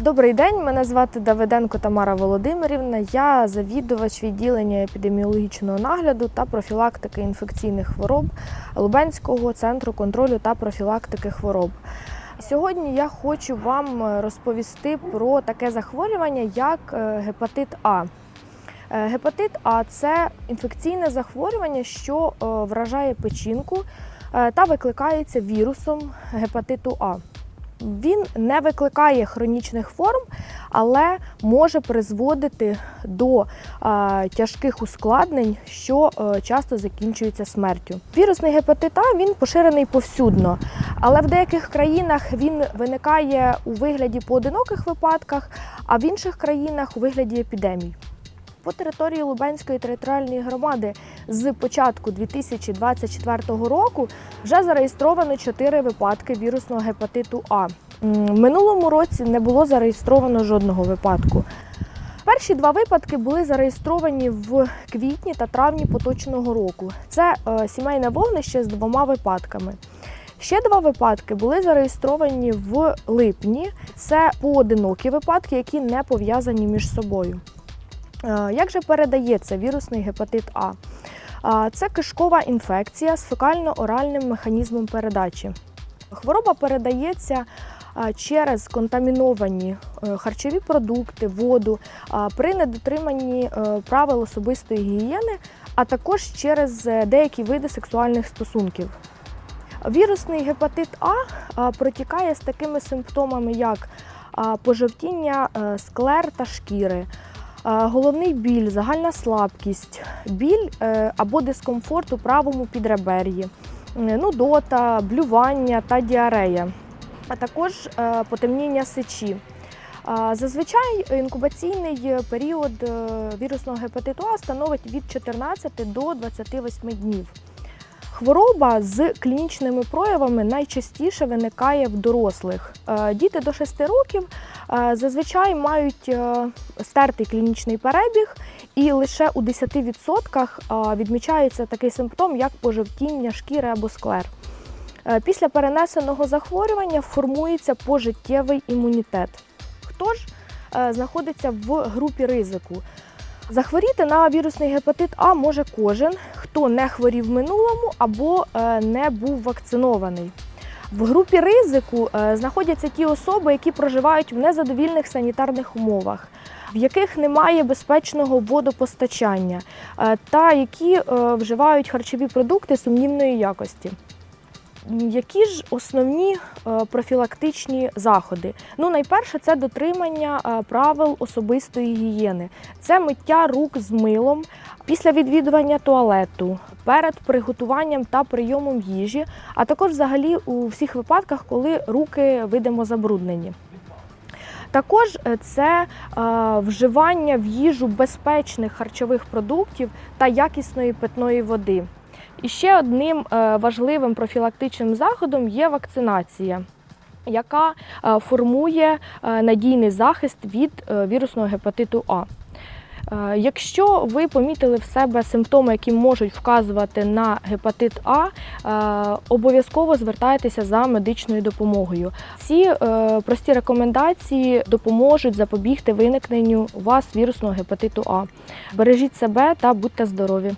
Добрий день, мене звати Давиденко Тамара Володимирівна. Я завідувач відділення епідеміологічного нагляду та профілактики інфекційних хвороб Лубенського центру контролю та профілактики хвороб. Сьогодні я хочу вам розповісти про таке захворювання, як е, гепатит А. Е, Гепатит А це інфекційне захворювання, що е, вражає печінку та викликається вірусом гепатиту А. Він не викликає хронічних форм, але може призводити до а, тяжких ускладнень, що е, часто закінчуються смертю. Вірусний гепатит А він поширений повсюдно, але в деяких країнах він виникає у вигляді поодиноких випадках, а в інших країнах у вигляді епідемій. По території Лубенської територіальної громади з початку 2024 року вже зареєстровано 4 випадки вірусного гепатиту А. В минулому році не було зареєстровано жодного випадку. Перші два випадки були зареєстровані в квітні та травні поточного року. Це е, сімейне вогнище з двома випадками. Ще два випадки були зареєстровані в липні. Це поодинокі випадки, які не пов'язані між собою. Е, Як же передається вірусний гепатит А? Це кишкова інфекція з фекально-оральним механізмом передачі. Хвороба передається через контаміновані е, харчові продукти, воду при недотриманні е, правил особистої гігієни, а також через е, деякі види сексуальних стосунків. Вірусний гепатит А протікає з такими симптомами, як пожовтіння е, склер та шкіри, головний біль, загальна слабкість, біль е, або дискомфорт у правому підребер'ї, нудота, блювання та діарея, а також е, потемніння сечі. Зазвичай інкубаційний період е, вірусного гепатиту А становить від 14 до 28 днів. Хвороба з клінічними проявами найчастіше виникає в дорослих. Е, Діти до 6 років е, зазвичай мають е, стертий клінічний перебіг, і лише у 10% е, відмічається такий симптом, як пожовтіння шкіри або склер. Після перенесеного захворювання формується пожиттєвий імунітет. Хто ж знаходиться в групі ризику? Захворіти на вірусний гепатит А може кожен, хто не хворів в минулому або е, не був вакцинований. В групі ризику е, знаходяться ті особи, які проживають в незадовільних санітарних умовах, в яких немає безпечного водопостачання е, та які вживають харчові продукти сумнівної якості. Які ж основні е, профілактичні заходи? Ну, найперше, це дотримання е, правил особистої гігієни, це миття рук з милом після відвідування туалету, перед приготуванням та прийомом їжі, а також взагалі у всіх випадках, коли руки видимо забруднені. Також е, це вживання в їжу безпечних харчових продуктів та якісної питної води. І ще одним е, важливим профілактичним заходом є вакцинація, яка е, формує е, надійний захист від вірусного гепатиту А. Якщо ви помітили в себе симптоми, які можуть вказувати на гепатит А, обов'язково звертайтеся за медичною допомогою. Ці прості рекомендації допоможуть запобігти виникненню у вас вірусного гепатиту А. Бережіть себе та будьте здорові!